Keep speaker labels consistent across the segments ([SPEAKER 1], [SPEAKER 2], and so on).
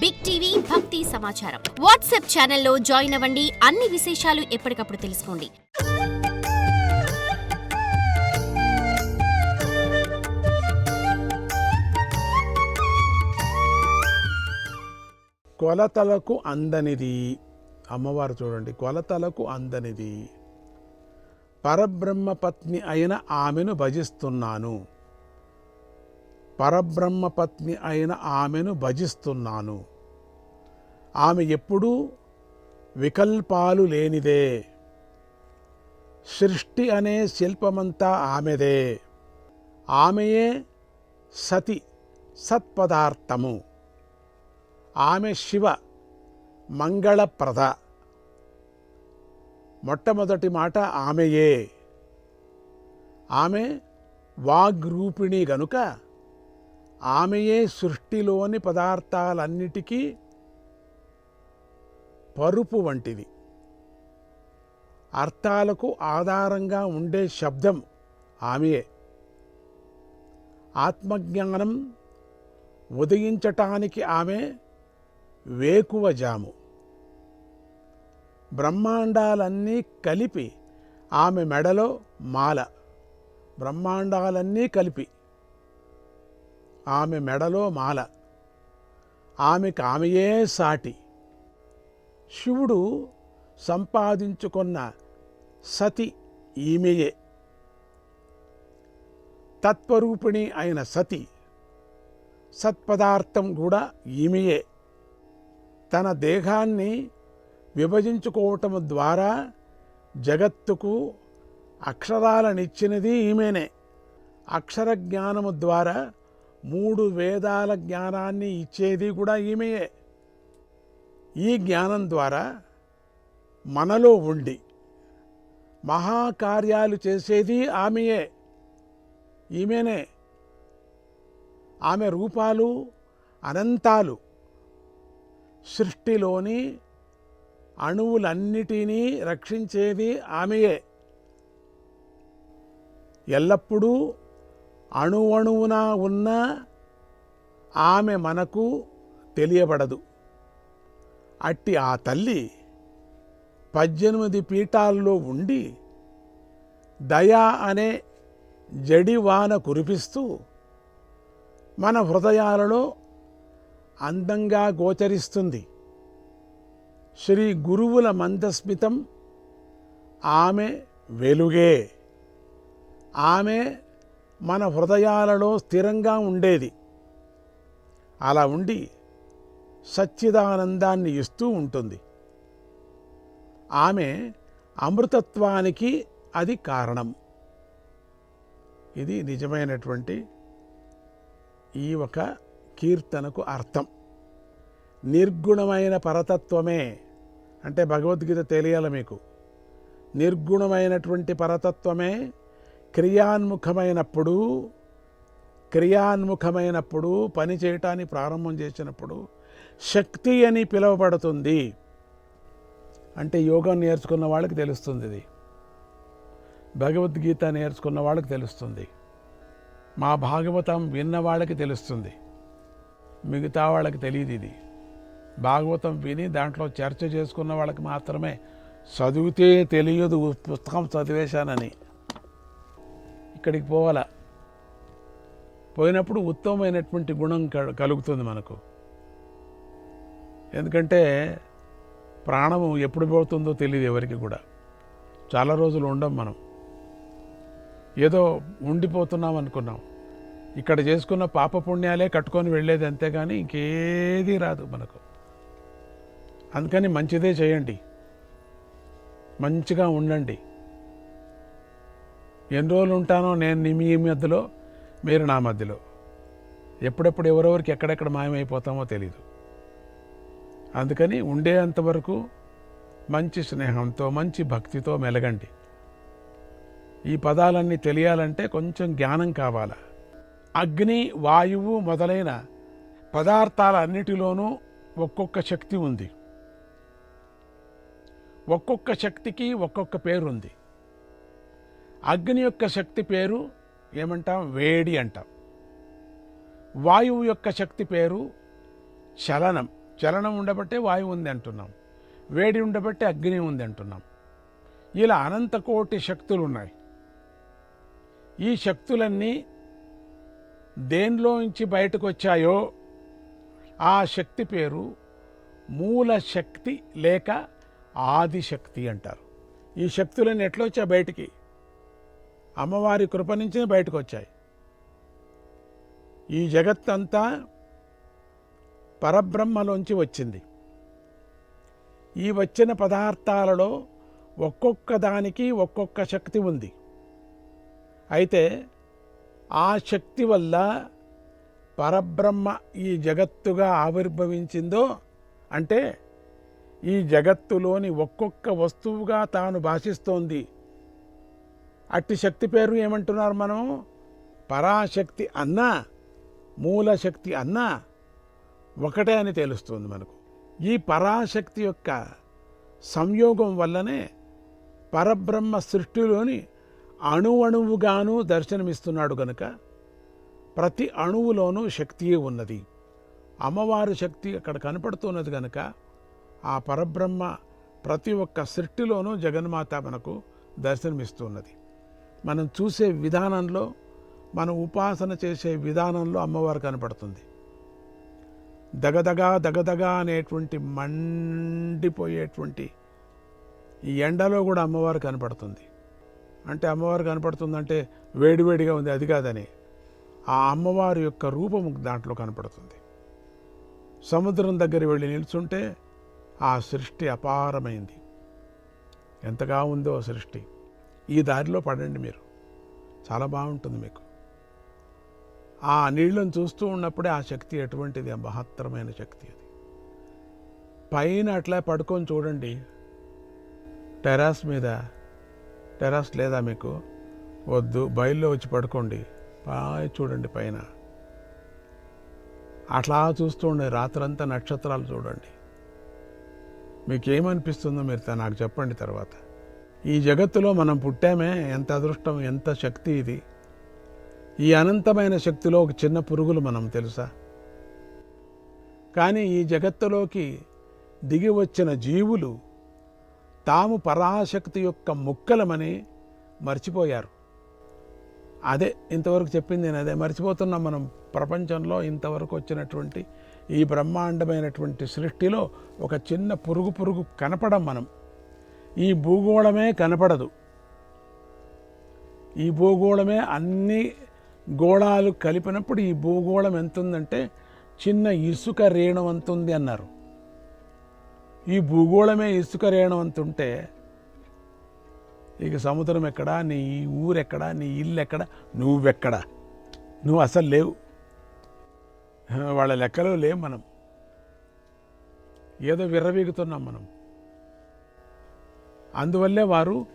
[SPEAKER 1] Big TV భక్తి సమాచారం WhatsApp ఛానల్లో జాయిన్ అవ్వండి. అన్ని విశేషాలు ఎప్పటికప్పుడు తెలుసుకోండి.
[SPEAKER 2] కొలతలకు అందనిది అమ్మవారు చూడండి. కొలతలకు అందనిది పరబ్రహ్మ పత్ని అయిన ఆమెను భజిస్తున్నాను. పరబ్రహ్మపత్ని అయిన ఆమెను భజిస్తున్నాను. ఆమె ఎప్పుడూ వికల్పాలు లేనిదే. సృష్టి అనే శిల్పమంతా ఆమెదే. ఆమెయే సతి సత్పదార్థము. ఆమె శివ మంగళప్రద. మొట్టమొదటి మాట ఆమెయే. ఆమె వాగ్రూపిణి గనుక ఆమెయే సృష్టిలోని పదార్థాలన్నిటికీ పరుపు వంటిది. అర్థాలకు ఆధారంగా ఉండే శబ్దం ఆమెయే. ఆత్మజ్ఞానం ఉదయించటానికి ఆమె వేకువ జాము. బ్రహ్మాండాలన్నీ కలిపి ఆమె మెడలో మాల. బ్రహ్మాండాలన్నీ కలిపి ఆమె మెడలో మాల. ఆమెకు ఆమెయే సాటి. శివుడు సంపాదించుకున్న సతి ఈమెయే. తత్వరూపిణి అయిన సతి సత్పదార్థం కూడా ఈమెయే. తన దేహాన్ని విభజించుకోవటం ద్వారా జగత్తుకు అక్షరాలనిచ్చినది ఈమెనే. అక్షర జ్ఞానము ద్వారా మూడు వేదాల జ్ఞానాన్ని ఇచ్చేది కూడా ఈమెయే. ఈ జ్ఞానం ద్వారా మనలో ఉండి మహాకార్యాలు చేసేది ఆమెయే. ఈమెనే. ఆమె రూపాలు అనంతాలు సృష్టిలోని అణువులన్నిటినీ రక్షించేది ఆమెయే. ఎల్లప్పుడూ అణువణువున ఉన్న ఆమె మనకు తెలియబడదు. అట్టి ఆ తల్లి పద్దెనిమిది పీఠాల్లో ఉండి దయా అనే జడివాన కురిపిస్తూ మన హృదయాలలో అందంగా గోచరిస్తుంది. శ్రీ గురువుల మందస్మితం ఆమె వెలుగే. ఆమె మన హృదయాలలో స్థిరంగా ఉండేది. అలా ఉండి సచ్చిదానందాన్ని ఇస్తూ ఉంటుంది. ఆమె అమృతత్వానికి అది కారణం. ఇది నిజమైనటువంటి ఈ ఒక కీర్తనకు అర్థం. నిర్గుణమైన పరతత్వమే అంటే భగవద్గీత తెలియాలి మీకు? నిర్గుణమైనటువంటి పరతత్వమే క్రియాన్ముఖమైనప్పుడు క్రియాన్ముఖమైనప్పుడు పని చేయటానికి ప్రారంభం చేసినప్పుడు శక్తి అని పిలువబడుతుంది. అంటే యోగం నేర్చుకున్న వాళ్ళకి తెలుస్తుంది ఇది. భగవద్గీత నేర్చుకున్న వాళ్ళకి తెలుస్తుంది. మా భాగవతం విన్న వాళ్ళకి తెలుస్తుంది. మిగతా వాళ్ళకి తెలియదు ఇది. భాగవతం విని దాంట్లో చర్చ చేసుకున్న వాళ్ళకి మాత్రమే చదివితే తెలియదు పుస్తకం చదివేశానని. ఇక్కడికి పోవాల? పోయినప్పుడు ఉత్తమమైనటువంటి గుణం క- కలుగుతుంది మనకు. ఎందుకంటే ప్రాణము ఎప్పుడు పోతుందో తెలియదు ఎవరికి కూడా. చాలా రోజులు ఉండం మనం. ఏదో ఉండిపోతున్నాం అనుకున్నాం. ఇక్కడ చేసుకున్న పాప పుణ్యాలే కట్టుకొని వెళ్ళేది అంతేగాని ఇంకేది రాదు మనకు. అందుకని మంచిదే చేయండి. మంచిగా ఉండండి. ఎన్ని రోజులు ఉంటానో నేను మీ మధ్యలో మీరు నా మధ్యలో. ఎప్పుడెప్పుడు ఎవరెవరికి ఎక్కడెక్కడ మాయమైపోతామో తెలీదు. అందుకని ఉండేంతవరకు మంచి స్నేహంతో మంచి భక్తితో మెలగండి. ఈ పదాలన్నీ తెలియాలంటే కొంచెం జ్ఞానం కావాల? అగ్ని వాయువు మొదలైన పదార్థాలన్నిటిలోనూ ఒక్కొక్క శక్తి ఉంది. ఒక్కొక్క శక్తికి ఒక్కొక్క పేరు ఉంది అగ్ని యొక్క శక్తి పేరు ఏమంటాం? వేడి అంటాం. వాయువు యొక్క శక్తి పేరు చలనం. చలనం ఉండబట్టే వాయువు ఉంది అంటున్నాం. వేడి ఉండబట్టే అగ్ని ఉంది అంటున్నాం. ఇలా అనంత కోటి శక్తులు ఉన్నాయి ఈ శక్తులన్నీ దేనిలోంచి బయటకు వచ్చాయో ఆ శక్తి పేరు మూల శక్తి లేక ఆదిశక్తి అంటారు. ఈ శక్తులన్నీ ఎట్లా వచ్చా బయటికి? అమ్మవారి కృప నుంచి బయటకు వచ్చాయి ఈ జగత్తంతా పరబ్రహ్మలోంచి వచ్చింది. ఈ వచ్చిన పదార్థాలలో ఒక్కొక్క దానికి ఒక్కొక్క శక్తి ఉంది. అయితే ఆ శక్తి వల్ల పరబ్రహ్మ ఈ జగత్తుగా ఆవిర్భవించిందో అంటే ఈ జగత్తులోని ఒక్కొక్క వస్తువుగా తాను భాషిస్తోంది అట్టి శక్తి పేరు ఏమంటున్నారు మనం? పరాశక్తి అన్నా మూలశక్తి అన్నా ఒకటే అని తెలుస్తుంది మనకు. ఈ పరాశక్తి యొక్క సంయోగం వల్లనే పరబ్రహ్మ సృష్టిలోని అణువణువుగాను దర్శనమిస్తున్నాడు గనుక ప్రతి అణువులోనూ శక్తియే ఉన్నది. అమ్మవారి శక్తి అక్కడ కనపడుతున్నది గనుక ఆ పరబ్రహ్మ ప్రతి ఒక్క సృష్టిలోనూ జగన్మాత మనకు దర్శనమిస్తున్నది. మనం చూసే విధానంలో మనం ఉపాసన చేసే విధానంలో అమ్మవారు కనపడుతుంది. దగదగా దగదగా అనేటువంటి మండిపోయేటువంటి ఈ ఎండలో కూడా అమ్మవారు కనపడుతుంది. అంటే అమ్మవారు కనపడుతుందంటే వేడివేడిగా ఉంది అది కాదని ఆ అమ్మవారి యొక్క రూపము దాంట్లో కనపడుతుంది. సముద్రం దగ్గర వెళ్ళి నిల్చుంటే ఆ సృష్టి అపారమైంది. ఎంతగా ఉందో సృష్టి. ఈ దారిలో పడండి మీరు. చాలా బాగుంటుంది మీకు. ఆ నీళ్ళను చూస్తూ ఉన్నప్పుడే ఆ శక్తి ఎటువంటిది? ఆ మహత్తరమైన శక్తి అది. పైన అట్లా పడుకొని చూడండి. టెరాస్ మీద టెరాస్ లేదా మీకు? వద్దు బయల్లో వచ్చి పడుకోండి. బాగా చూడండి పైన. అట్లా చూస్తూ ఉండే రాత్రంతా నక్షత్రాలు చూడండి. మీకేమనిపిస్తుందో మీరు నాకు చెప్పండి తర్వాత. ఈ జగత్తులో మనం పుట్టామే ఎంత అదృష్టం ఎంత శక్తి ఇది? ఈ అనంతమైన శక్తిలో ఒక చిన్న పురుగులు మనం తెలుసా? కానీ ఈ జగత్తులోకి దిగి వచ్చిన జీవులు తాము పరాశక్తి యొక్క ముక్కలమని మర్చిపోయారు. అదే ఇంతవరకు చెప్పింది నేను అదే. మర్చిపోతున్నాం మనం ప్రపంచంలో ఇంతవరకు వచ్చినటువంటి ఈ బ్రహ్మాండమైనటువంటి సృష్టిలో ఒక చిన్న పురుగు పురుగు కనపడం మనం. ఈ భూగోళమే కనపడదు. ఈ భూగోళమే అన్ని గోళాలు కలిపినప్పుడు ఈ భూగోళం ఎంత ఉందంటే చిన్న ఇసుక రేణు అంత ఉంది అన్నారు. ఈ భూగోళమే ఇసుక రేణు అంత ఉంటే ఇక సముద్రం ఎక్కడా నీ ఊరెక్కడా నీ ఇల్లు ఎక్కడ నువ్వెక్కడా? నువ్వు అసలు లేవు. వాళ్ళ లెక్కలో లేవు మనం. ఏదో విర్రవీగుతున్నాం మనం. అందువల్లే వారు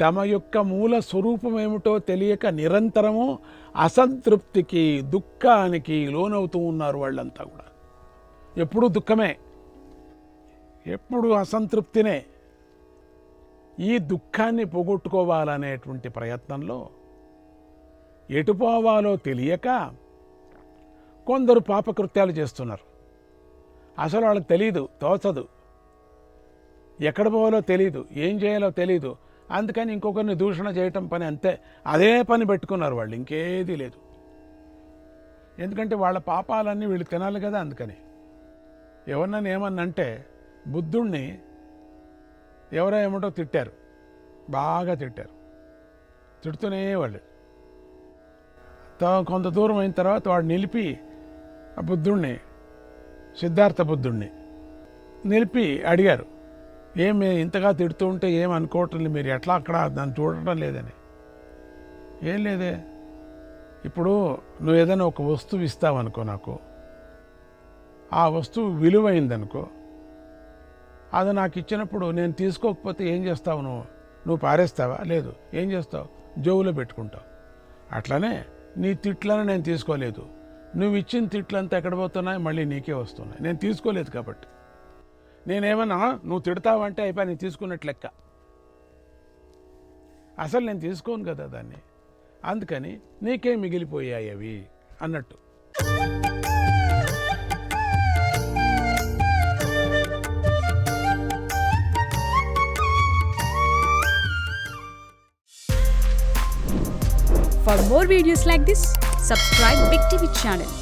[SPEAKER 2] తమ యొక్క మూల స్వరూపం ఏమిటో తెలియక నిరంతరము అసంతృప్తికి దుఃఖానికి లోనవుతూ ఉన్నారు వాళ్ళంతా కూడా. ఎప్పుడూ దుఃఖమే. ఎప్పుడు అసంతృప్తినే. ఈ దుఃఖాన్ని పోగొట్టుకోవాలనేటువంటి ప్రయత్నంలో ఎటు పోవాలో తెలియక కొందరు పాపకృత్యాలు చేస్తున్నారు. అసలు వాళ్ళకి తెలియదు తోచదు. ఎక్కడ పోవాలో తెలియదు ఏం చేయాలో తెలియదు అందుకని ఇంకొకరిని దూషణ చేయటం పని అంతే. అదే పని పెట్టుకున్నారు వాళ్ళు ఇంకేదీ లేదు. ఎందుకంటే వాళ్ళ పాపాలన్నీ వీళ్ళు తినాలి కదా అందుకని. ఎవరినైనా ఏమన్నంటే బుద్ధుణ్ణి ఎవరో ఏమిటో తిట్టారు బాగా తిట్టారు. తిడుతూనే వాళ్ళు. కొంత దూరం అయిన తర్వాత వాడు నిలిపి ఆ బుద్ధుణ్ణి సిద్ధార్థ బుద్ధుణ్ణి నిలిపి అడిగారు. ఏం ఇంతగా తిడుతూ ఉంటే ఏం అనుకోవటం మీరు? ఎట్లా అక్కడ దాన్ని చూడటం లేదని. ఏం లేదే. ఇప్పుడు నువ్వు ఏదైనా ఒక వస్తువు ఇస్తావనుకో నాకు. ఆ వస్తువు విలువైందనుకో. అది నాకు ఇచ్చినప్పుడు నేను తీసుకోకపోతే ఏం చేస్తావు నువ్వు? నువ్వు పారేస్తావా? లేదు. ఏం చేస్తావు? జోవులో పెట్టుకుంటావు. అట్లనే నీ తిట్లను నేను తీసుకోలేదు. నువ్వు ఇచ్చిన తిట్లంతా ఎక్కడ పోతున్నాయి? మళ్ళీ నీకే వస్తున్నాయి. నేను తీసుకోలేదు కాబట్టి. నేనేమన్నా నువ్వు తిడతావంటే అయిపోయి నేను తీసుకున్నట్టు లెక్క. అసలు నేను తీసుకోను కదా దాన్ని. అందుకని నీకే మిగిలిపోయాయి అవి? అన్నట్టు.
[SPEAKER 3] For more videos like this subscribe Big TV channel